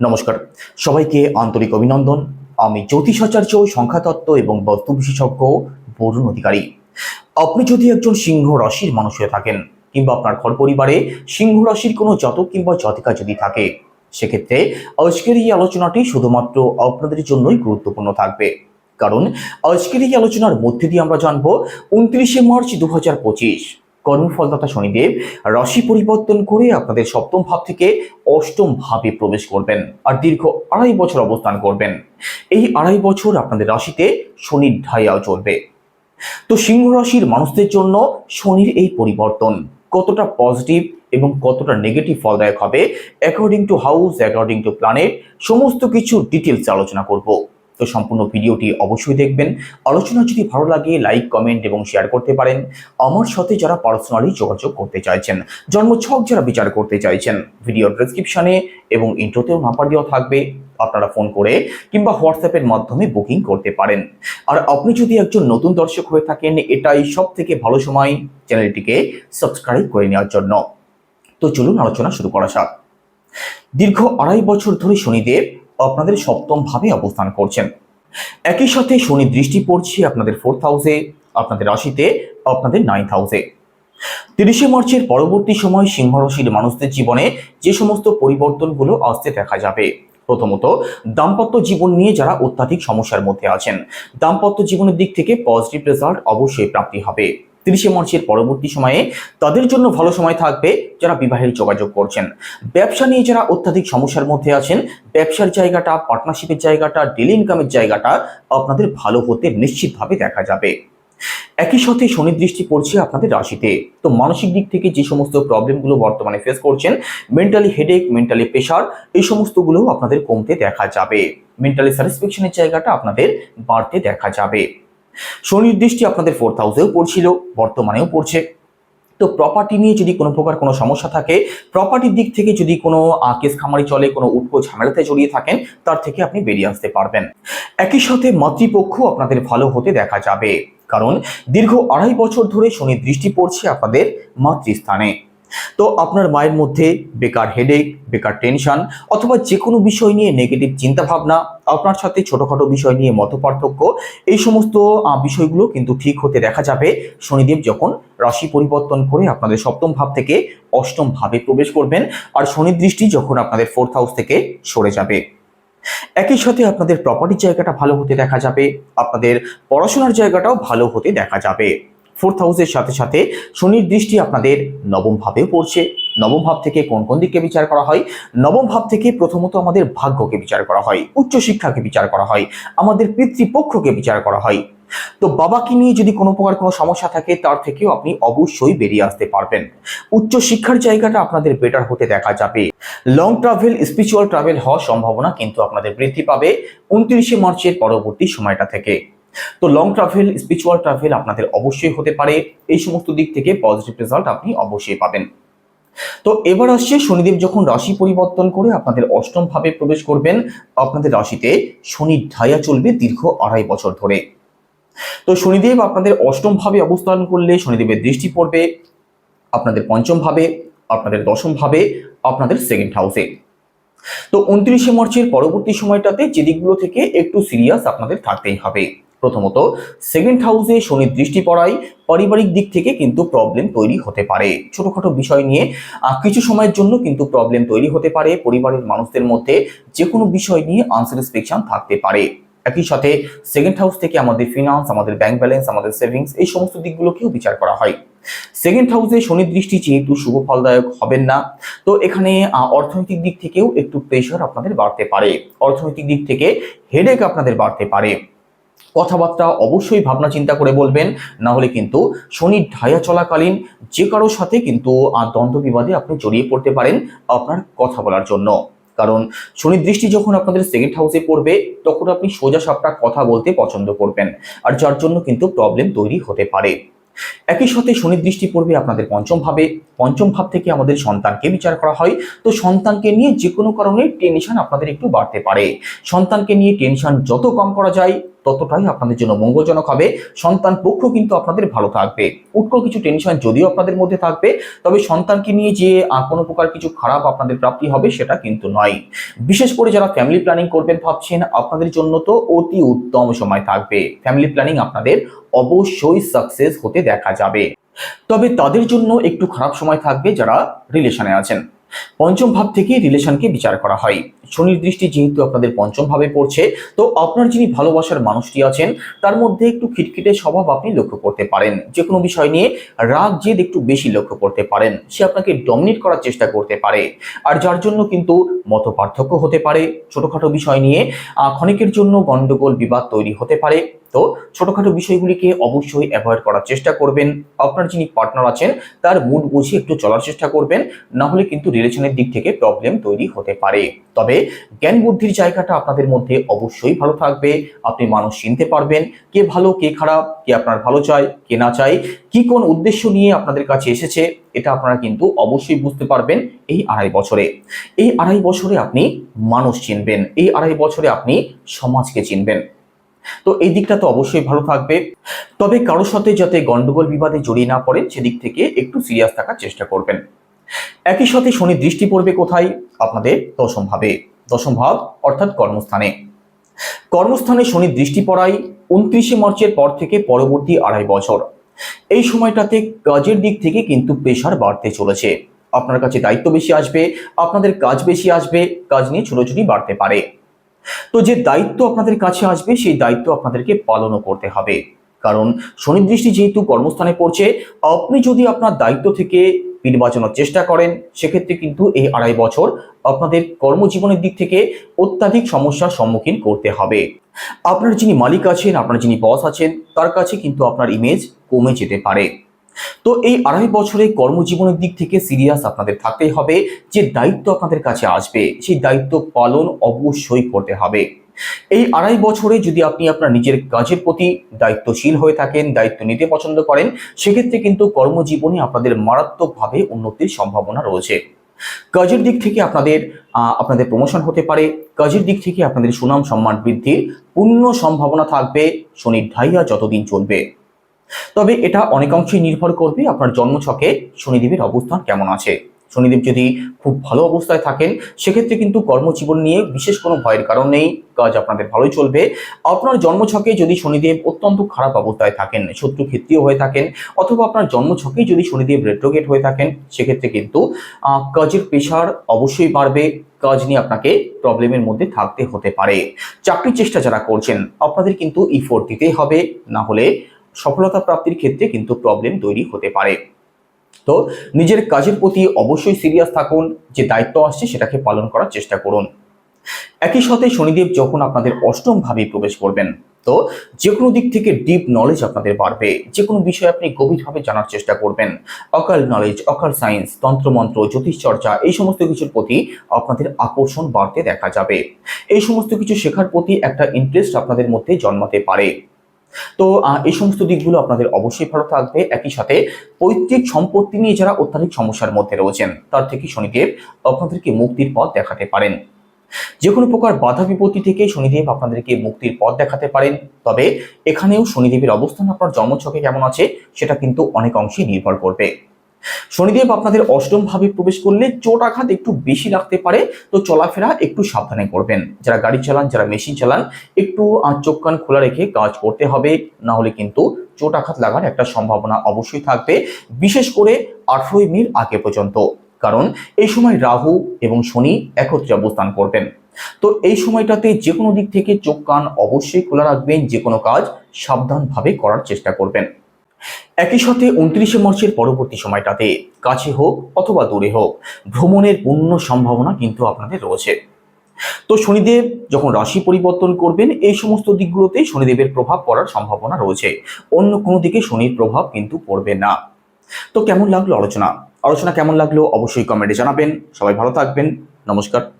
নমস্কার। সবাইকে আন্তরিক অভিনন্দন। আমি জ্যোতিষাচার্য সংখ্যাতত্ত্ব এবং বস্তু বিশেষজ্ঞ বরুণ অধিকারী। আপনি যদি একজন সিংহ রাশির মানুষ হয়ে থাকেন কিংবা আপনার ঘর পরিবারে সিংহ রাশির কোনো জাতক কিংবা জাতিকা যদি থাকে, সেক্ষেত্রে আজকের এই আলোচনাটি শুধুমাত্র আপনাদের জন্যই গুরুত্বপূর্ণ থাকবে। কারণ আজকের এই আলোচনার মধ্যে দিয়ে আমরা জানব, উনত্রিশে মার্চ দু হাজার পঁচিশ। পঁচিশ কর্মফলদাতা শনিদেব রাশি পরিবর্তন করে আপনাদের সপ্তম ভাব থেকে অষ্টম ভাবে প্রবেশ করবেন আর দীর্ঘ আড়াই বছর অবস্থান করবেন। এই আড়াই বছর আপনাদের রাশিতে শনির ঢাইয়াও চলবে। তো সিংহ রাশির মানুষদের জন্য শনির এই পরিবর্তন কতটা পজিটিভ এবং কতটা নেগেটিভ ফলদায়ক হবে according to house according to planet সমস্ত কিছু ডিটেলস আলোচনা করব। তো সম্পূর্ণ ভিডিওটি অবশ্যই দেখবেন। আলোচনা যদি ভালো লাগে লাইক কমেন্ট এবং শেয়ার করতে পারেন। আমার সাথে যারা পার্সোনালি যোগাযোগ করতে চাইছেন, জন্মছক যারা বিচার করতে চাইছেন ভিডিও ডেসক্রিপশনে এবং ইন্ট্রোতেও নাম্বার দেওয়া থাকবে, আপনারা ফোন করে কিংবা হোয়াটসঅ্যাপের মাধ্যমে বুকিং করতে পারেন। আর আপনি যদি একজন নতুন দর্শক হয়ে থাকেন, এটাই সব থেকে ভালো সময় চ্যানেলটিকে সাবস্ক্রাইব করে নেওয়ার জন্য। তো চলুন আলোচনা শুরু করা যাক। দীর্ঘ আড়াই বছর ধরে শনিদেব আপনাদের সপ্তম ভাবে অবস্থান করছেন। একই সাথে শনি দৃষ্টি পড়ছে আপনাদের ফোর্থ হাউসে আপনাদের রাশিতে, আপনাদের নাইন্থ হাউসে তিরিশে মার্চের পরবর্তী সময় সিংহ রাশির মানুষদের জীবনে যে সমস্ত পরিবর্তনগুলো আসতে দেখা যাবে। প্রথমত, দাম্পত্য জীবন নিয়ে যারা অত্যাধিক সমস্যার মধ্যে আছেন, দাম্পত্য জীবনের দিক থেকে পজিটিভ রেজাল্ট অবশ্যই প্রাপ্তি হবে। তিরিশে মার্চের পরবর্তী সময়ে তাদের জন্য ভালো সময় থাকবে যারা বিবাহের যোগাযোগ করছেন। ব্যবসা নিয়ে যারা অত্যাধিক সমস্যার মধ্যে আছেন, ব্যবসার জায়গাটা পার্টনারশিপের জায়গাটা ডেলি ইনকামের জায়গাটা আপনাদের ভালো হতে নিশ্চিতভাবে দেখা যাবে। একই সাথে শনি দৃষ্টি পড়ছে আপনাদের রাশিতে। তো মানসিক দিক থেকে যে সমস্ত প্রবলেমগুলো বর্তমানে ফেস করছেন মেন্টালি হেডেক মেন্টালি প্রেশার এই সমস্তগুলোও আপনাদের কমতে দেখা যাবে। মেন্টালি স্যাটিসফ্যাকশনের জায়গাটা আপনাদের বাড়তে দেখা যাবে। শনির দৃষ্টি আপনাদের ফোর্থ হাউসেও পড়ছিল, বর্তমানেও পড়ছে। তো প্রপার্টি নিয়ে যদি কোনো প্রকার কোনো সমস্যা থাকে প্রপার্টির দিক থেকে যদি কোনো কেস খামারি চলে, কোনো উটকো ঝামেলাতে জড়িয়ে থাকেন, তার থেকে আপনি বেরিয়ে আসতে পারবেন। একই সাথে মাতৃপক্ষ আপনাদের ভালো হতে দেখা যাবে। কারণ দীর্ঘ আড়াই বছর ধরে শনির দৃষ্টি পড়ছে আপনাদের মাতৃস্থানে। তো আপনার মায়ের মধ্যে বেকার হেডেক বেকার টেনশন অথবা যে কোনো বিষয় নিয়ে নেগেটিভ চিন্তাভাবনা, আপনার সাথে ছোটখাটো বিষয় নিয়ে মতপার্থক্য, এই সমস্ত বিষয়গুলো কিন্তু ঠিক হতে দেখা যাবে শনিদেব যখন রাশি পরিবর্তন করে আপনাদের সপ্তম ভাব থেকে অষ্টম ভাবে প্রবেশ করবেন আর শনি দৃষ্টি যখন আপনাদের ফোর্থ হাউস থেকে সরে যাবে। একই সাথে আপনাদের প্রপার্টির জায়গাটা ভালো হতে দেখা যাবে, আপনাদের পড়াশোনার জায়গাটাও ভালো হতে দেখা যাবে। ফোর্থ হাউসের সাথে সাথে শনির দৃষ্টি আপনাদের নবম ভাবেও পড়ছে। নবম ভাব থেকে কোন কোন দিককে বিচার করা হয়? নবম ভাব থেকে প্রথমত আমাদের ভাগ্যকে বিচার করা হয়, উচ্চশিক্ষাকে বিচার করা হয়, আমাদের পিতৃপক্ষকে বিচার করা হয়। তো বাবাকে নিয়ে যদি কোনো প্রকার কোনো সমস্যা থাকে, তার থেকেও আপনি অবশ্যই বেরিয়ে আসতে পারবেন। উচ্চ শিক্ষার জায়গাটা আপনাদের বেটার হতে দেখা যাবে। লং ট্রাভেল স্পিরিচুয়াল ট্রাভেল হওয়ার সম্ভাবনা কিন্তু আপনাদের বৃদ্ধি পাবে। উনত্রিশে মার্চের পরবর্তী সময়টা থেকে। তো লং ট্রাভেল স্পিরিচুয়াল ট্রাভেল আপনাদের অবশ্যই হতে পারে। এই সমস্ত দিক থেকে পজিটিভ রেজাল্ট আপনি অবশ্যই পাবেন। তো এবার আসছে শনিদেব যখন রাশি পরিবর্তন করে আপনাদের অষ্টম ভাবে প্রবেশ করবেন, আপনাদের রাশিতে শনি ঢাইয়া চলবে দীর্ঘ আড়াই বছর ধরে। তো শনিদেব আপনাদের অষ্টম ভাবে অবস্থান করলে শনিদেবের দৃষ্টি পড়বে আপনাদের পঞ্চম ভাবে, আপনাদের দশম ভাবে, আপনাদের সেকেন্ড হাউসে তো উনত্রিশে মার্চের পরবর্তী সময়টাতে যে দিকগুলো থেকে একটু সিরিয়াস আপনাদের থাকতেই হবে। প্রথমত সেকেন্ড হাউসে শনির দৃষ্টি পড়ায়, পারিবারিক দিক থেকে কিন্তু প্রবলেম তৈরি হতে পারে। ছোটখাটো বিষয় নিয়ে কিছু সময়ের জন্য কিন্তু প্রবলেম তৈরি হতে পারে। পরিবারের মানুষদের মধ্যে যে কোনো বিষয় নিয়ে আনস্যাটিসফ্যাকশন থাকতে পারে। একই সাথে সেকেন্ড হাউস থেকে আমাদের ফিনান্স আমাদের ব্যাংক ব্যালেন্স আমাদের সেভিংস এই সমস্ত দিকগুলোকেও বিচার করা হয়। সেকেন্ড হাউসে শনির দৃষ্টি যেহেতু শুভ ফলদায়ক হবেন না, তো এখানে অর্থনৈতিক দিক থেকেও একটু প্রেশার আপনাদের বাড়তে পারে। অর্থনৈতিক দিক থেকে হেডেক আপনাদের বাড়তে পারে। কথাবার্তা অবশ্যই ভাবনা চিন্তা করে বলবেন, না হলে কিন্তু শনির ঢায়া চলাকালীন যে কারোর সাথে কিন্তু দ্বন্দ্ব বিবাদে আপনি জড়িয়ে পড়তে পারেন আপনার কথা বলার জন্য। কারণ শনির দৃষ্টি যখন আপনাদের সেকেন্ড হাউসে পড়বে, তখন আপনি সোজা সাপটা কথা বলতে পছন্দ করবেন। আর যার জন্য কিন্তু প্রবলেম তৈরি হতে পারে। একই সাথে শনির দৃষ্টি পড়বে আপনাদের পঞ্চম ভাবে। পঞ্চম ভাব থেকে আমাদের সন্তানকে বিচার করা হয়। তো সন্তানকে নিয়ে যে কোনো কারণে টেনশন আপনাদের একটু বাড়তে পারে। সন্তানকে নিয়ে টেনশন যত কম করা যায় ততটাই আপনাদের জন্য মঙ্গলজনক হবে। সন্তান পক্ষ কিন্তু আপনাদের ভালো থাকবে। উৎকল কিছু টেনশন যদিও আপনাদের মধ্যে থাকবে, তবে সন্তানকে নিয়ে যে কোনো প্রকার কিছু খারাপ আপনাদের প্রাপ্তি হবে সেটা কিন্তু নয়। বিশেষ করে যারা ফ্যামিলি প্ল্যানিং করবেন ভাবছেন, আপনাদের জন্য তো অতি উত্তম সময় থাকবে। ফ্যামিলি প্ল্যানিং আপনাদের অবশ্যই সাকসেস হতে দেখা যাবে। তবে তাদের জন্য একটু খারাপ সময় থাকবে যারা রিলেশনে আছেন। পঞ্চম ভাব থেকে রিলেশনকে বিচার করা হয়। শনির দৃষ্টি যেহেতু আপনাদের পঞ্চম ভাবে পড়ছে, তো আপনার যিনি ভালোবাসার মানুষটি আছেন, তার মধ্যে একটু খিটখিটে স্বভাব আপনি লক্ষ্য করতে পারেন। যে কোনো বিষয় নিয়ে রাগ, জেদ একটু বেশি লক্ষ্য করতে পারেন। সে আপনাকে ডমিনেট করার চেষ্টা করতে পারে। আর যার জন্য কিন্তু মত পার্থক্য হতে পারে। ছোটোখাটো বিষয় নিয়ে ক্ষণিকের জন্য গণ্ডগোল বিবাদ তৈরি হতে পারে। তো ছোটোখাটো বিষয়গুলিকে অবশ্যই অ্যাভয়েড করার চেষ্টা করবেন। আপনার যিনি পার্টনার আছেন, তার মুড বুঝিয়ে একটু চলার চেষ্টা করবেন। না হলে কিন্তু রিলেশনের দিক থেকে প্রবলেম তৈরি হতে পারে। তবে জ্ঞান বুদ্ধির জায়গাটা আপনাদের মধ্যে অবশ্যই ভালো থাকবে। আপনি মানুষ চিনতে পারবেন কে ভালো, কে খারাপ, কে আপনার ভালো চায়, কে না চায়, কি কোন উদ্দেশ্য নিয়ে আপনাদের কাছে এসেছে, এটা আপনারা কিন্তু অবশ্যই বুঝতে পারবেন এই আড়াই বছরে। এই আড়াই বছরে আপনি মানুষ চিনবেন, এই আড়াই বছরে আপনি সমাজকে চিনবেন। তো এই দিকটা তো অবশ্যই ভালো থাকবে। তবে কারোর সাথে যাতে গন্ডগোল বিবাদে জড়িয়ে না পড়েন, সেদিক থেকে একটু সিরিয়াস থাকার চেষ্টা করবেন। একই সাথে শনি দৃষ্টি পড়বে কোথায়? আপনাদের দশম ভাবে। দশম ভাব অর্থাৎ কর্মস্থানে। কর্মস্থানে শনি দৃষ্টি পড়ায় উনত্রিশে মার্চের পর থেকে পরবর্তী আড়াই বছর। এই সময়টাতে কাজের দিক থেকে কিন্তু প্রেশার বাড়তে চলেছে। আপনার কাছে দায়িত্ব বেশি আসবে, আপনাদের কাজ বেশি আসবে, কাজ নিয়ে ছোটাছুটি বাড়তে পারে। তো যে দায়িত্ব আপনাদের কাছে আসবে, সেই দায়িত্ব আপনাদেরকে পালনও করতে হবে। কারণ শনি দৃষ্টি যেহেতু কর্মস্থানে পড়ছে, আপনি যদি আপনার দায়িত্ব থেকে পিঠ বাঁচানোর চেষ্টা করেন, সেক্ষেত্রে কিন্তু এই আড়াই বছর আপনাদের কর্মজীবনের দিক থেকে অত্যাধিক সমস্যার সম্মুখীন করতে হবে। আপনার যিনি মালিক আছেন, আপনার যিনি বস আছেন, তার কাছে কিন্তু আপনার ইমেজ কমে যেতে পারে। তো এই আড়াই বছরে কর্মজীবনের দিক থেকে সিরিয়াস আপনাদের থাকতেই হবে, যে দায়িত্ব আপনাদের কাছে আসবে, সেই দায়িত্ব পালন অবশ্যই করতে হবে। এই আড়াই বছরে যদি আপনি আপনার নিজের কাজের প্রতি দায়িত্বশীল হয়ে থাকেন, দায়িত্ব নিতে পছন্দ করেন, সেক্ষেত্রে কিন্তু কর্মজীবনে আপনাদের মারাত্মকভাবে উন্নতির সম্ভাবনা রয়েছে। কাজের দিক থেকে আপনাদের আপনাদের প্রমোশন হতে পারে। কাজের দিক থেকে আপনাদের সুনাম সম্মান বৃদ্ধির পূর্ণ সম্ভাবনা থাকবে। শনির ঢাইয়া যতদিন চলবে। তবে এটা অনেকাংশেই নির্ভর করবে আপনার জন্মছকে, শনিদেবের অবস্থান কেমন আছে। শনিদেব যদি খুব ভালো অবস্থায় থাকেন, সেক্ষেত্রে কিন্তু কর্মজীবন নিয়ে বিশেষ কোনো ভয়ের কারণ নেই। কাজ আপনাদের ভালোই চলবে। আপনার জন্মছকে যদি শনিদেব অত্যন্ত খারাপ অবস্থায় থাকেন শত্রু ক্ষেত্রীয় হয়ে থাকেন, অথবা আপনার জন্মছকেই যদি শনিদেব রেট্রোগেট হয়ে থাকেন, সেক্ষেত্রে কিন্তু কাজের প্রেশার অবশ্যই বাড়বে। কাজ নিয়ে আপনাকে প্রবলেমের মধ্যে থাকতে হতে পারে। চাকরির চেষ্টা যারা করছেন, আপনাদের কিন্তু ইফোর্ট দিতেই হবে। না হলে সফলতা প্রাপ্তির ক্ষেত্রে কিন্তু প্রবলেম তৈরি হতে পারে। তো নিজের কাজের প্রতি অবশ্যই সিরিয়াস থাকুন, যে দায়িত্ব আসছে সেটাকে পালন করার চেষ্টা করুন। একই সাথে শনিদেব যখন আপনাদের অষ্টম ভাবে প্রবেশ করবেন, তো যে কোনো দিক থেকে ডিপ নলেজ আপনাদের বাড়বে। যে কোনো বিষয়ে আপনি গভীরভাবে জানার চেষ্টা করবেন। অকাল নলেজ অকাল সায়েন্স তন্ত্রমন্ত্র জ্যোতিষ চর্চা এই সমস্ত কিছুর প্রতি আপনাদের আকর্ষণ বাড়তে দেখা যাবে। এই সমস্ত কিছু শেখার প্রতি একটা ইন্টারেস্ট আপনাদের মধ্যে জন্মাতে পারে। তো এই সমস্ত দিকগুলো আপনাদের অবশ্যই ভালো থাকবে। একই সাথে পৈতৃক সম্পত্তি নিয়ে যারা অত্যাধিক সমস্যার মধ্যে রয়েছেন, তার থেকে শনিদেব আপনাদেরকে মুক্তির পথ দেখাতে পারেন। যে কোনো প্রকার বাধা বিপত্তি থেকে শনিদেব আপনাদেরকে মুক্তির পথ দেখাতে পারেন। তবে এখানেও শনিদেবের অবস্থান আপনার জন্মছকে কেমন আছে, সেটা কিন্তু অনেক অংশে নির্ভর করবে। শনিদেব আপনাদের অষ্টম ভাবে প্রবেশ করলে চোট আঘাত একটু বেশি লাগতে পারে, তো চলাফেরা একটু সাবধানে করবেন। যারা গাড়ি চালান, যারা মেশিন চালান, একটু চোখ কান খোলা রেখে কাজ করতে হবে না হলে কিন্তু চোট আঘাত লাগার একটা সম্ভাবনা অবশ্যই থাকবে, বিশেষ করে আঠারোই মের আগে পর্যন্ত। কারণ এই সময় রাহু এবং শনি একত্রে অবস্থান করবেন। তো এই সময়টাতে যে কোনো দিক থেকে চোখ কান অবশ্যই খোলা রাখবেন যে কোনো কাজ সাবধানভাবে করার চেষ্টা করবেন। একই সাথে উনত্রিশে মার্চের পরবর্তী সময়টাতে কাছে হোক অথবা দূরে হোক, ভ্রমণের পূর্ণ সম্ভাবনা কিন্তু আপনাদের রয়েছে। তো শনিদেব যখন রাশি পরিবর্তন করবেন, এই সমস্ত দিকগুলোতে শনিদেবের প্রভাব পড়ার সম্ভাবনা রয়েছে। অন্য কোনো দিকে শনির প্রভাব কিন্তু পড়বে না। তো কেমন লাগল আলোচনা? আলোচনা কেমন লাগল অবশ্যই কমেন্টে জানাবেন। সবাই ভালো থাকবেন। নমস্কার।